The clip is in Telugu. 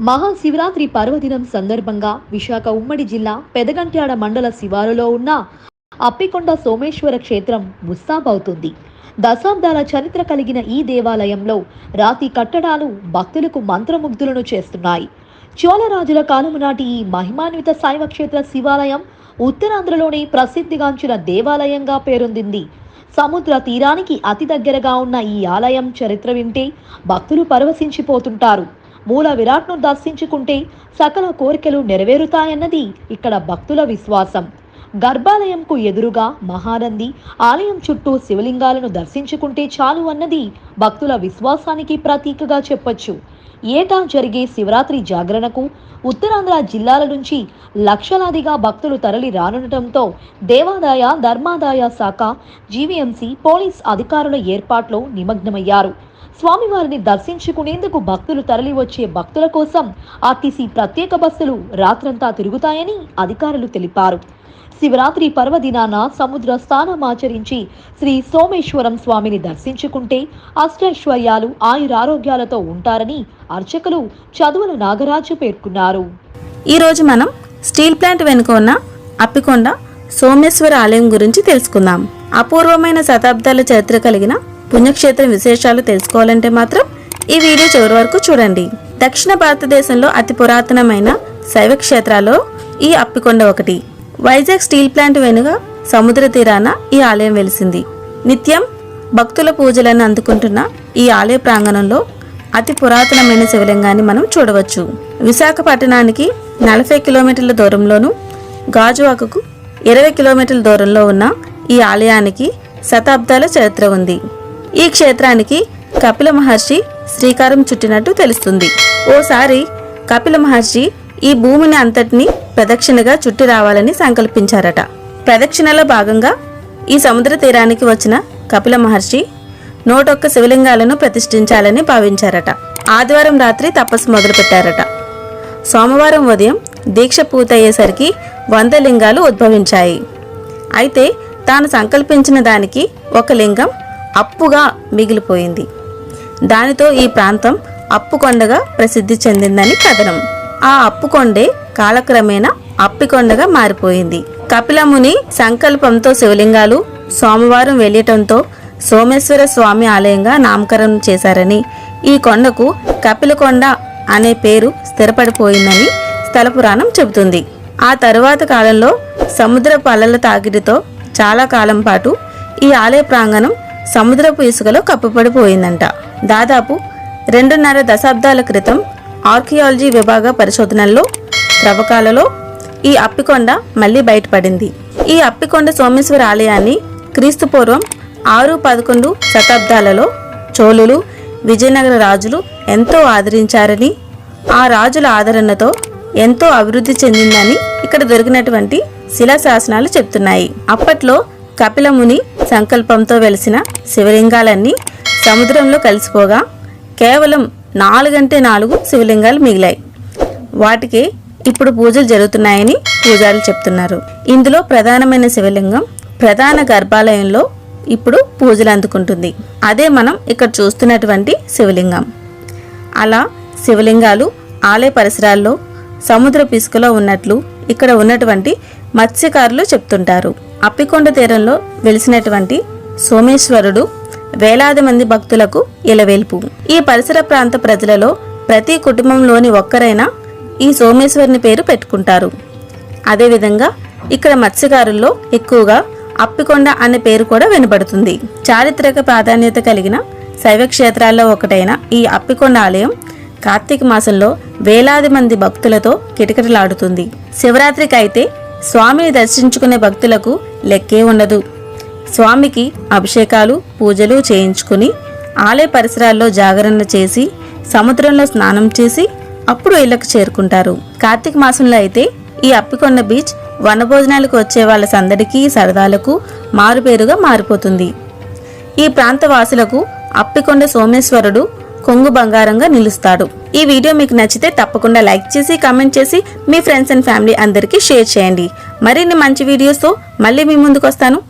మహాశివరాత్రి పర్వదినం సందర్భంగా విశాఖ ఉమ్మడి జిల్లా పెదగంట్యాడ మండల శివారులో ఉన్న అప్పికొండ సోమేశ్వర క్షేత్రం ముస్తాబవుతుంది దశాబ్దాల చరిత్ర కలిగిన ఈ దేవాలయంలో రాతి కట్టడాలు భక్తులకు మంత్రముగ్ధులను చేస్తున్నాయి. చోళరాజుల కాలము నాటి ఈ మహిమాన్విత శైవక్షేత్ర శివాలయం ఉత్తరాంధ్రలోని ప్రసిద్ధిగాంచిన దేవాలయంగా పేరొందింది. సముద్ర తీరానికి అతి దగ్గరగా ఉన్న ఈ ఆలయం చరిత్ర వింటే భక్తులు పరవశించిపోతుంటారు. మూల విరాట్ను దర్శించుకుంటే సకల కోరికలు నెరవేరుతాయన్నది ఇక్కడ భక్తుల విశ్వాసం. గర్భాలయంకు ఎదురుగా మహానంది ఆలయం చుట్టూ శివలింగాలను దర్శించుకుంటే చాలు అన్నది భక్తుల విశ్వాసానికి ప్రతీకగా చెప్పొచ్చు. ఏటా జరిగే శివరాత్రి జాగరణకు ఉత్తరాంధ్ర జిల్లాల నుంచి లక్షలాదిగా భక్తులు తరలి రానుండటంతో దేవాదాయ ధర్మాదాయ శాఖ జీవీఎంసీ పోలీస్ అధికారుల ఏర్పాట్లో నిమగ్నమయ్యారు. స్వామివారిని దర్శించుకునేందుకు భక్తులు తరలి వచ్చే భక్తుల కోసం ఆర్టీసీ ప్రత్యేక బస్సులు రాత్రంతా తిరుగుతాయని అధికారులు తెలిపారు. శివరాత్రి పర్వదినాన సముద్ర స్నానమాచరించి శ్రీ సోమేశ్వరం స్వామిని దర్శించుకుంటే అష్టైశ్వర్యాలు ఆయురారోగ్యాలతో ఉంటారని అర్చకులు చదువుల నాగరాజు పేర్కొన్నారు. ఈరోజు మనం స్టీల్ ప్లాంట్ వెనుక ఉన్న అప్పికొండ సోమేశ్వర ఆలయం గురించి తెలుసుకుందాం. అపూర్వమైన శతాబ్దాల చరిత్ర కలిగిన పుణ్యక్షేత్రం విశేషాలు తెలుసుకోవాలంటే మాత్రం ఈ వీడియో చివరి వరకు చూడండి. దక్షిణ భారతదేశంలో అతి పురాతనమైన శైవ క్షేత్రాల్లో ఈ అప్పికొండ ఒకటి. వైజాగ్ స్టీల్ ప్లాంట్ వెనుక సముద్ర తీరాన ఈ ఆలయం వెలిసింది. నిత్యం భక్తుల పూజలను అందుకుంటున్న ఈ ఆలయ ప్రాంగణంలో అతి పురాతనమైన శివలింగాన్ని మనం చూడవచ్చు. విశాఖపట్టణానికి నలభై కిలోమీటర్ల దూరంలోను గాజువాకకు ఇరవై కిలోమీటర్ల దూరంలో ఉన్న ఈ ఆలయానికి శతాబ్దాల చరిత్ర ఉంది. ఈ క్షేత్రానికి కపిల మహర్షి శ్రీకారం చుట్టినట్టు తెలుస్తుంది. ఓసారి కపిల మహర్షి ఈ భూమిని అంతటిని ప్రదక్షిణగా చుట్టి రావాలని సంకల్పించారట. ప్రదక్షిణలో భాగంగా ఈ సముద్ర తీరానికి వచ్చిన కపిల మహర్షి నూటొక్క శివలింగాలను ప్రతిష్ఠించాలని భావించారట. ఆదివారం రాత్రి తపస్సు మొదలుపెట్టారట. సోమవారం ఉదయం దీక్ష పూర్తయ్యేసరికి వంద లింగాలు ఉద్భవించాయి. అయితే తాను సంకల్పించిన దానికి ఒక లింగం అప్పుగా మిగిలిపోయింది. దానితో ఈ ప్రాంతం అప్పుకొండగా ప్రసిద్ధి చెందిందని కథనం. ఆ అప్పుకొండే కాలక్రమేణా అప్పికొండగా మారిపోయింది. కపిలముని సంకల్పంతో శివలింగాలు సోమవారం వెళ్ళటంతో సోమేశ్వర స్వామి ఆలయంగా నామకరణం చేశారని ఈ కొండకు కపిలకొండ అనే పేరు స్థిరపడిపోయిందని స్థల పురాణం చెబుతుంది. ఆ తరువాత కాలంలో సముద్ర పల్లల తాకిడితో చాలా కాలం పాటు ఈ ఆలయ ప్రాంగణం సముద్రపు ఇసుకలో కప్పబడిపోయిందంట దాదాపు రెండున్నర దశాబ్దాల క్రితం ఆర్కియాలజీ విభాగ పరిశోధనల్లో త్రవ్వకాలలో ఈ అప్పికొండ మళ్ళీ బయటపడింది. ఈ అప్పికొండ సోమేశ్వర ఆలయాన్ని క్రీస్తుపూర్వం ఆరు పదకొండు శతాబ్దాలలో చోళులు విజయనగర రాజులు ఎంతో ఆదరించారని ఆ రాజుల ఆదరణతో ఎంతో అభివృద్ధి చెందిందని ఇక్కడ దొరికినటువంటి శిలాశాసనాలు చెప్తున్నాయి. అప్పట్లో కపిలముని సంకల్పంతో వెలిసిన శివలింగాలన్నీ సముద్రంలో కలిసిపోగా కేవలం నాలుగంటే నాలుగు శివలింగాలు మిగిలాయి. వాటికి ఇప్పుడు పూజలు జరుగుతున్నాయని పూజారులు చెప్తున్నారు. ఇందులో ప్రధానమైన శివలింగం ప్రధాన గర్భాలయంలో ఇప్పుడు పూజలు అందుకుంటుంది. అదే మనం ఇక్కడ చూస్తున్నటువంటి శివలింగం. అలా శివలింగాలు ఆలయ పరిసరాల్లో సముద్ర పిసుకలో ఉన్నట్లు ఇక్కడ ఉన్నటువంటి మత్స్యకారులు చెప్తుంటారు. అప్పికొండ తీరంలో వెలిసినటువంటి సోమేశ్వరుడు వేలాది మంది భక్తులకు ఇలవేల్పు. ఈ పరిసర ప్రాంత ప్రజలలో ప్రతి కుటుంబంలోని ఒక్కరైనా ఈ సోమేశ్వరుని పేరు పెట్టుకుంటారు. అదేవిధంగా ఇక్కడ మత్స్యకారుల్లో ఎక్కువగా అప్పికొండ అనే పేరు కూడా వినబడుతుంది. చారిత్రక ప్రాధాన్యత కలిగిన శైవ క్షేత్రాల్లో ఒకటైన ఈ అప్పికొండ ఆలయం కార్తీక మాసంలో వేలాది మంది భక్తులతో కిటకిటలాడుతుంది. శివరాత్రికి అయితే స్వామిని దర్శించుకునే భక్తులకు లెక్కే ఉండదు. స్వామికి అభిషేకాలు పూజలు చేయించుకుని ఆలయ పరిసరాల్లో జాగరణ చేసి సముద్రంలో స్నానం చేసి అప్పుడు ఇళ్ళకు చేరుకుంటారు. కార్తీక మాసంలో అయితే ఈ అప్పికొండ బీచ్ వనభోజనాలకు వచ్చే వాళ్ళ సందడికి సరదాలకు మారుపేరుగా మారిపోతుంది. ఈ ప్రాంత వాసులకు అప్పికొండ సోమేశ్వరుడు కొంగు బంగారంగా నిలుస్తాడు. ఈ వీడియో మీకు నచ్చితే తప్పకుండా లైక్ చేసి కామెంట్ చేసి మీ ఫ్రెండ్స్ అండ్ ఫ్యామిలీ అందరికీ షేర్ చేయండి. మరిన్ని మంచి వీడియోస్తో మళ్ళీ మీ ముందుకు వస్తాను